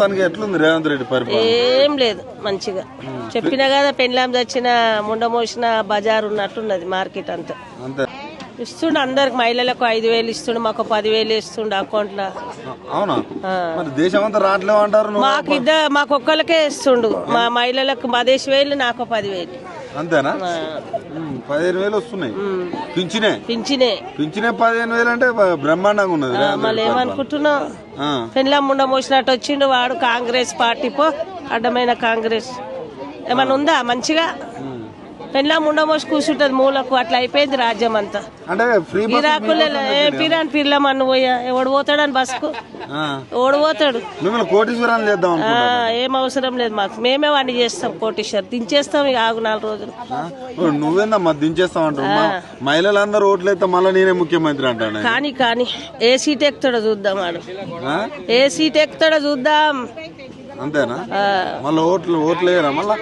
తనకి ఎట్లుంది రేవంత్ రెడ్డి పరిపాలన? ఏం లేదు మంచిగా. చెప్పినా కదా పెళ్ళాం తెచ్చిన ముండ మోసిన బజార్ ఉన్నట్టున్నది మార్కెట్ అంతా. అంతే. ఇస్తుండు అందరికి మహిళలకు ఐదు వేలు ఇస్తుండు మాకు పదివేలు ఇస్తుండు అకౌంట్లో. అవునా? మరి దేశం అంతా రావట్లేవు అంటారు నువ్వు? మాకు ఇద్దరు మాకు ఒక్కరికే ఇస్తుండు. మా మహిళలకు పదేసి వేలు నాకు పదివేలు. అంతేనా? పదిహేను వేలు వస్తున్నాయి. పింఛనే? పింఛనే. పింఛనే పదిహేను వేలు అంటే బ్రహ్మాండంగా ఉన్నది మళ్ళీ. ఏమనుకుంటున్నావు? పెళ్ళాం ముండ మోసినట్టు వచ్చిండు వాడు కాంగ్రెస్ పార్టీ పో అడ్డమైన కాంగ్రెస్. ఏమన్నా ఉందా? మంచిగా. పెళ్ళాం ముండ మోసి కూర్చుంటది మూలకు అట్లా అయిపోయింది రాజ్యం అంతా. ఏ పిరాని పిల్లమన్ను పోయా ఎవడు పోతాడని బస్కు ఎవడు పోతాడు? ఏం అవసరం లేదు మాకు. మేమే వాడిని చేస్తాం కోటీశ్వర్ దించేస్తాం ఇక ఆగు నాలుగు రోజులు. నువ్వేందమ్మా దించేస్తావు అంటావు మా మహిళలందరూ ఓట్లయితే మళ్ళీ నేనే ముఖ్యమంత్రి అంటాను కానీ కానీ ఏ సీట్ ఎక్కుతాడో చూద్దాం వాడు ఆ? ఏ సీట్ ఎక్కుతాడో చూద్దాం. అంతేనా? మళ్ళీ ఓట్లు ఓట్లు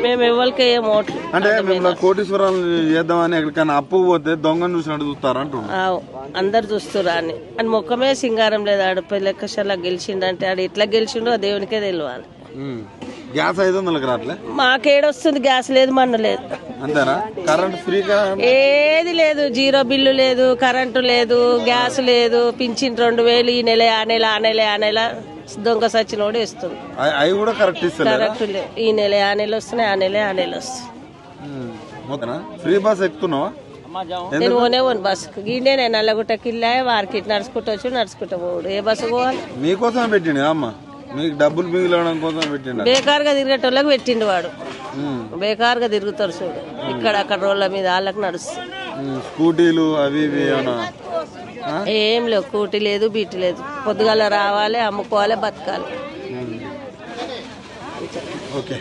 మేము ఎవరికి ఏం ఓట్లు అంటే మిమ్మల్ని కోటీశ్వరాలు చేద్దామని ఎక్కడికైనా అప్పు పోతే దొంగను చూసినట్టు చూస్తారు అందరు చూస్తురా అని. అని ముఖమే సింగారం లేదు. ఆడు లెక్కశాల గెలిచిండంటే ఆడు ఎట్లా గెలిచిండో దేవునికే తెలియాలి గ్యాస్ ఐదు వందలకి రావట్లే? మాకేడొస్తుంది గ్యాస్ లేదు మన్ను లేదు. అంతేనా? కరెంట్ ఫ్రీగా ఏది లేదు జీరో బిల్లు లేదు కరెంటు లేదు గ్యాస్ లేదు పింఛన్ రెండు వేలు ఈ నెల ఆ నెల ఆ నెల ఆ నెల. దొంగ సచ్చినోడు ఇస్తుంది. అవి- కూడా కరెక్ట్ కరెక్ట్ లేదు ఈ నెల ఆ నెల వస్తున్నాయి ఆ నెల ఆ నెల వస్తుంది. ఫ్రీ బస్ ఎక్కుతున్నావా? నేను పోనే పోను బస్సుకు. గీండే నేను నల్లగుట్టకి వెళ్ళా వారికి నడుచుకుంటూ వచ్చి నడుచుకుంటూ పోడు ఏ బస్సు పోవాలి? మీకోసమే పెట్టిండు అమ్మ? మీకు డబ్బులు మిగిలడం కోసం పెట్టిండు బేకారుగా తిరిగేటోళ్ళకి పెట్టిండు వాడు. బేకారుగా తిరుగుతారు చూడు. ఇక్కడ అక్కడ రోడ్ల మీద వాళ్ళకి నడుస్తుంది. స్కూటీలు అవి ఇవి ఏమన్నా ఆ? ఏం లేవు కూటి లేదు బీటి లేదు. పొద్దుగాల రావాలి అమ్ముకోవాలి బతకాలి. ఓకే.